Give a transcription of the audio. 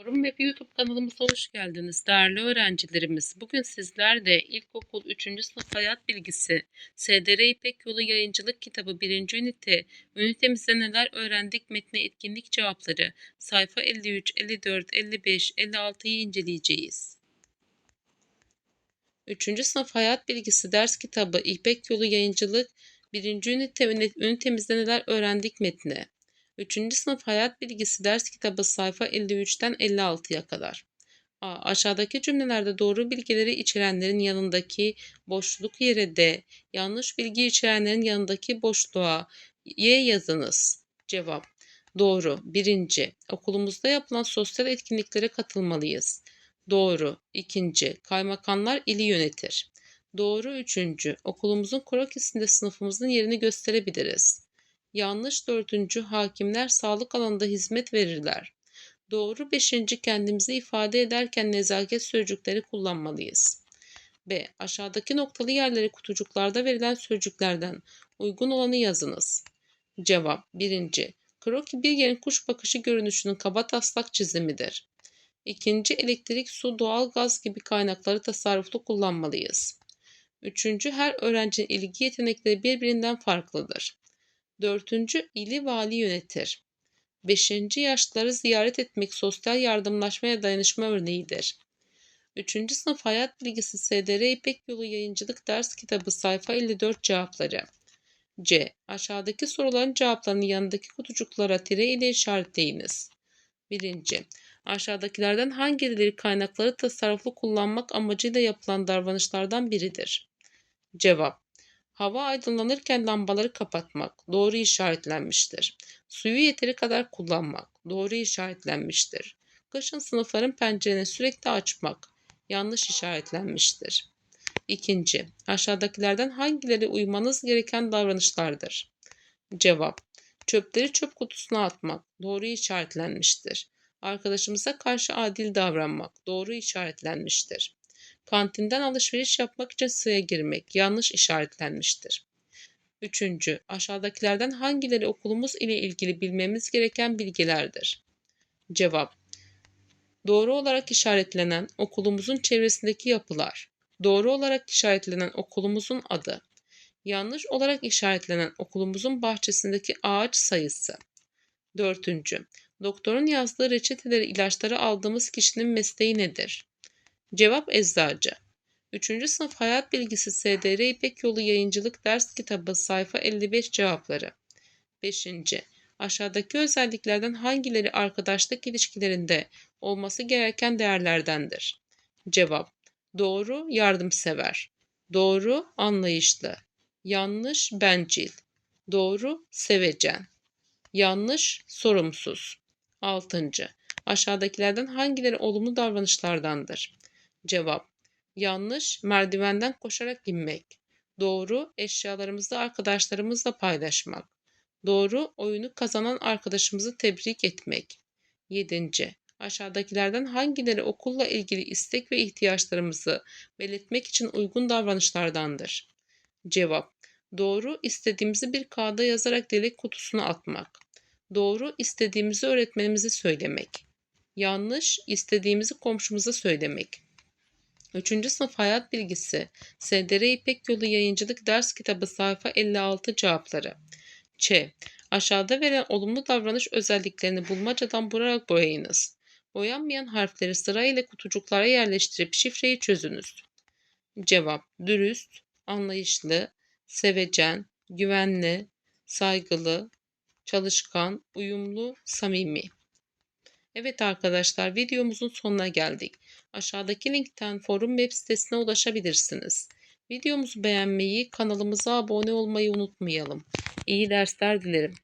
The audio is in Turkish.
Forum Web YouTube kanalımıza hoş geldiniz değerli öğrencilerimiz. Bugün sizler de İlkokul 3. sınıf hayat bilgisi SDR İpek Yolu Yayıncılık Kitabı 1. ünite ünitemizde neler öğrendik metne etkinlik cevapları sayfa 53, 54, 55, 56'yı inceleyeceğiz. 3. sınıf hayat bilgisi ders kitabı İpek Yolu Yayıncılık 1. ünite ünitemizde neler öğrendik metni 3. sınıf hayat bilgisi ders kitabı sayfa 53'ten 56'ya kadar. A. Aşağıdaki cümlelerde doğru bilgileri içerenlerin yanındaki boşluk yere de, yanlış bilgi içerenlerin yanındaki boşluğa y yazınız. Cevap. Doğru. Birinci. Okulumuzda yapılan sosyal etkinliklere katılmalıyız. Doğru. İkinci. Kaymakamlar ili yönetir. Doğru. Üçüncü. Okulumuzun krokisinde sınıfımızın yerini gösterebiliriz. Yanlış dördüncü hakimler sağlık alanında hizmet verirler. Doğru beşinci kendimizi ifade ederken nezaket sözcükleri kullanmalıyız. B. Aşağıdaki noktalı yerleri kutucuklarda verilen sözcüklerden uygun olanı yazınız. Cevap 1. Kroki bir yerin kuş bakışı görünüşünün kaba taslak çizimidir. İkinci elektrik, su, doğal gaz gibi kaynakları tasarruflu kullanmalıyız. Üçüncü her öğrencinin ilgi yetenekleri birbirinden farklıdır. Dördüncü ili vali yönetir. Beşinci yaşlıları ziyaret etmek sosyal yardımlaşmaya dayanışma örneğidir. Üçüncü sınıf hayat bilgisi SDR İpek Yolu Yayıncılık Ders Kitabı sayfa 54 cevapları. C. Aşağıdaki soruların cevaplarını yanındaki kutucuklara tire ile işaretleyiniz. Birinci. Aşağıdakilerden hangileri kaynakları tasarruflu kullanmak amacıyla yapılan davranışlardan biridir? Cevap. Hava aydınlanırken lambaları kapatmak doğru işaretlenmiştir. Suyu yeteri kadar kullanmak doğru işaretlenmiştir. Kışın sınıfların pencerelerini sürekli açmak yanlış işaretlenmiştir. İkinci, aşağıdakilerden hangileri uymanız gereken davranışlardır? Cevap, çöpleri çöp kutusuna atmak doğru işaretlenmiştir. Arkadaşımıza karşı adil davranmak doğru işaretlenmiştir. Kantinden alışveriş yapmak için sıraya girmek yanlış işaretlenmiştir. Üçüncü, aşağıdakilerden hangileri okulumuz ile ilgili bilmemiz gereken bilgilerdir? Cevap Doğru olarak işaretlenen okulumuzun çevresindeki yapılar. Doğru olarak işaretlenen okulumuzun adı. Yanlış olarak işaretlenen okulumuzun bahçesindeki ağaç sayısı. Dördüncü, doktorun yazdığı reçeteleri ilaçları aldığımız kişinin mesleği nedir? Cevap Eczacı 3. sınıf hayat bilgisi SDR İpek Yolu Yayıncılık Ders Kitabı sayfa 55 cevapları 5. Aşağıdaki özelliklerden hangileri arkadaşlık ilişkilerinde olması gereken değerlerdendir? Cevap Doğru yardımsever Doğru anlayışlı Yanlış bencil Doğru sevecen Yanlış sorumsuz 6. Aşağıdakilerden hangileri olumlu davranışlardandır? Cevap Yanlış merdivenden koşarak inmek. Doğru eşyalarımızı arkadaşlarımızla paylaşmak. Doğru oyunu kazanan arkadaşımızı tebrik etmek. 7. Aşağıdakilerden hangileri okulla ilgili istek ve ihtiyaçlarımızı belirtmek için uygun davranışlardandır? Cevap Doğru istediğimizi bir kağıda yazarak dilek kutusuna atmak. Doğru istediğimizi öğretmenimize söylemek. Yanlış istediğimizi komşumuza söylemek. 3. sınıf hayat bilgisi SDR İpek Yolu Yayıncılık Ders Kitabı sayfa 56 cevapları. Ç. Aşağıda verilen olumlu davranış özelliklerini bulmacadan bularak boyayınız. Boyanmayan harfleri sırayla kutucuklara yerleştirip şifreyi çözünüz. Cevap dürüst, anlayışlı, sevecen, güvenli, saygılı, çalışkan, uyumlu, samimi. Evet arkadaşlar videomuzun sonuna geldik. Aşağıdaki linkten forum web sitesine ulaşabilirsiniz. Videomuzu beğenmeyi, kanalımıza abone olmayı unutmayalım. İyi dersler dilerim.